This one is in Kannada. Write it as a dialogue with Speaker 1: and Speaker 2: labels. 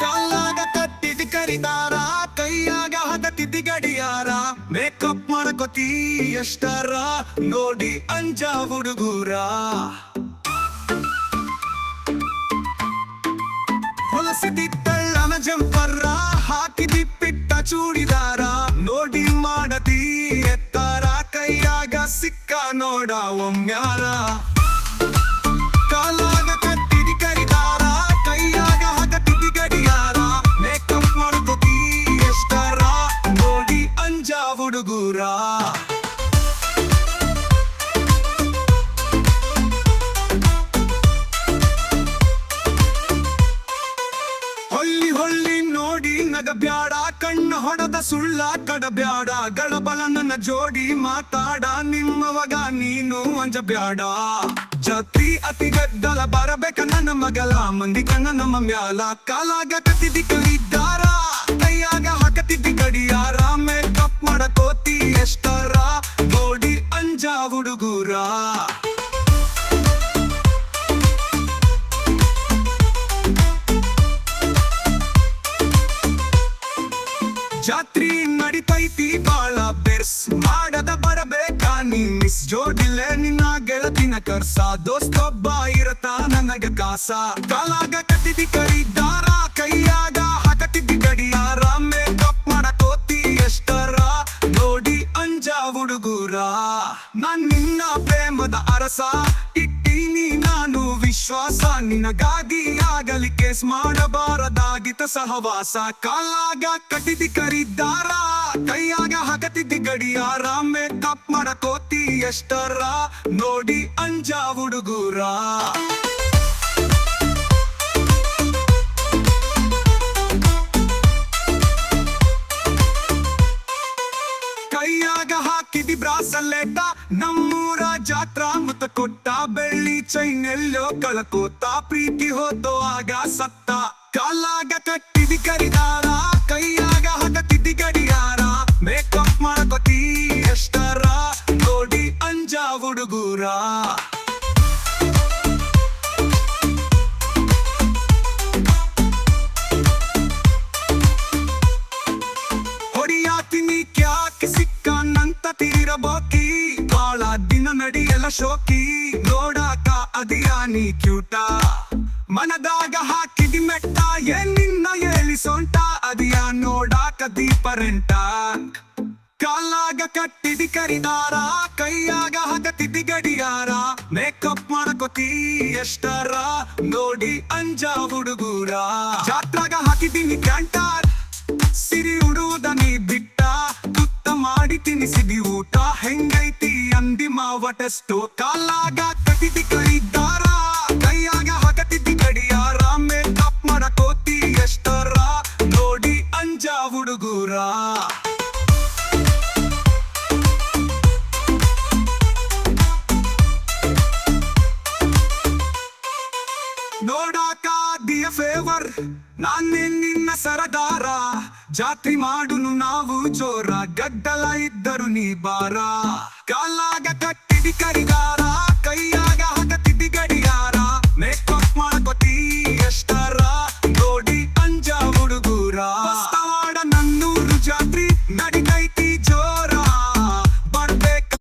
Speaker 1: ಕಾಲಾಗ ಕಟ್ಟಿದ ಕರಿದಾರ, ಕೈಯಾಗ ಹದತಿದ್ದಿ ಗಡಿಯಾರ. ಮೇಕಪ್ ಮಾಡ್ಕೋತಿ ಎಷ್ಟರ, ನೋಡಿ ಅಂಜ ಹುಡುಗೂರ. ಹೊಲಸಿದಿತ್ತಳ್ಳನ ಜಂಪರ್ರ ಹಾಕಿದಿ ಪಿಟ್ಟ ಚೂಡಿದಾರ. ಕೈಯಾಗ ಸಿಕ್ಕ ನೋಡಿ ನಗಬ್ಯಾಡ, ಕಣ್ಣ ಹೊಡೆದ ಸುಳ್ಳ ಕಡಬ್ಯಾಡ ಗಳಬಲ ನನ್ನ ಜೋಡಿ ಮಾತಾಡ ನಿಮ್ಮವಗ ನೀನು ಅಂಜಬ್ಯಾಡ. ಜಾತಿ ಅತಿ ಗದ್ದಲ ಬರಬೇಕ ನನ್ನ ಮಗಲ ಮಂದಿ ಕಣ್ಣ ನಮ್ಮ ಮ್ಯಾಲ ಕಾಲಾಗ ಕತ್ತಿದ್ದಿ ಕಲಿದ್ದಾರ ಕೈಯಾಗ ಹಾಕತಿದ್ದಿ ಗಡಿಯಾರ, ಮೇಕಪ್ ಮಾಡಕೋತಿ ಎಷ್ಟರ ಜಾತ್ರಿ ನಡಿತೈತಿ ಬಾಳ ಬೆರ್ಸ್. ಮಾಡದ ಬರಬೇಕ ನೀ ಮಿಸ್ ಜೋಡಿಲೆ, ನಿನ್ನ ಗೆಳತಿನ ಕರ್ಸ. ದೋಸ್ತೊಬ್ಬ ಇರತ ನನಗ ಕಾಸ. ಕಾಲಾಗ ಕತ್ತಿದಿ ಕರಿದಾರ, ಕೈಯಾಗ ಹಾಕತಿದ್ದಿ ಗಡಿಯಾರ. ಮೇಕಪ್ ಮಾಡಕೋತಿ ಎಷ್ಟರ? ನೋಡಿ ಅಂಜ ಹುಡುಗೂರ. ನಾನ್ ನಿನ್ನ ಪ್ರೇಮದ ಅರಸ. ವಿಶ್ವಾಸ ಕೇಸ್ ಮಾಡಬಾರದಾಗಿತ ಸಹವಾಸ. ಕಾಲಾಗ ಕಟ್ಟಿದಿ ಕರಿದ್ದಾರ ಕೈಯಾಗ ಹಾಕತಿದ್ದಿ ಗಡಿಯಾರ. ಮೇಕಪ್ ಮಾಡಕೋತಿ ಎಷ್ಟರ, ನೋಡಿ ಅಂಜಾ ಹುಡುಗೂರ. ಬ್ರಾಸಲೆಟ ನಮ್ಮೂರ ಜಾತ್ರಾ ಮತ ಕೊಟ್ಟ, ಬೆಳ್ಳಿ ಚೈನ್ ಎಲ್ಲೋ ಕಳಕೋತ, ಪ್ರೀತಿ ಹೋತೋ ಆಗ ಸತ್ತ. ಕಾಲಾಗ ಕಟ್ಟಿದಿ ಕರಿದಾರ, ಕೈಯಾಗ ಹಾಕತಿದ್ದಿ ಗಡಿಯಾರ. ಮೇಕಪ್ ಮಾಡ್ಕೋತಿ ಎಷ್ಟರ? ನೋಡಿ ಅಂಜಾ ಹುಡುಗೂರ. ನಡಿಯಲ್ಲ ಶೋಕಿ, ನೋಡಾಕ ಅದಿಯಾನಿ ಕ್ಯೂಟ. ಮನದಾಗ ಹಾಕಿದಿ ಮೆಟ್ಟ ಎಲ್ಲಿನ್ನ ಎಲ್ಲಿ ಸೊಂಟ? ಅದಿಯ ನೋಡಾಕ ದೀಪರೆಂಟ ಕಾಲಾಗ ಕಟ್ಟಿದಿ ಕರಿದಾರ, ಕೈಯಾಗ ಹಾಕತಿದ್ದಿ ಗಡಿಯಾರ. ಮೇಕಪ್ ಮಾಡ್ಕೋತಿ ಎಷ್ಟರ, ನೋಡಿ ಅಂಜಾ ಹುಡುಗೂರ. ಜಾತ್ರಾಗ ಹಾಕಿದ್ದೀನಿ ಕ್ಯಾಂಟಾರ್ ಮಾವಟೆಷ್ಟು ಕಾಲಾಗ ಕಟ್ಟಿದಿ ಕೈದಾರ ಕೈಯಾಗ ಹಾಕತಿದ್ದಿ ಗಡಿಯಾರ ಮೇಕಪ್ ಮಾಡಕೋತಿ ಎಷ್ಟರ? ನೋಡಿ ಅಂಜ ಹುಡುಗೂರ? ನೋಡಾಕ ದಿಯ ಫೇವರ್ ನಾನೇ ನಿನ್ನ ಸರದಾರ. ಜಾತ್ರಿ ಮಾಡುನು ನಾವು ಜೋರ. ಗದ್ದಲ ಇದ್ದರು ನೀ ಬಾರ. ಕಾಲಾಗ ಕಟ್ಟಿದಿ ಕರಿಗಾರ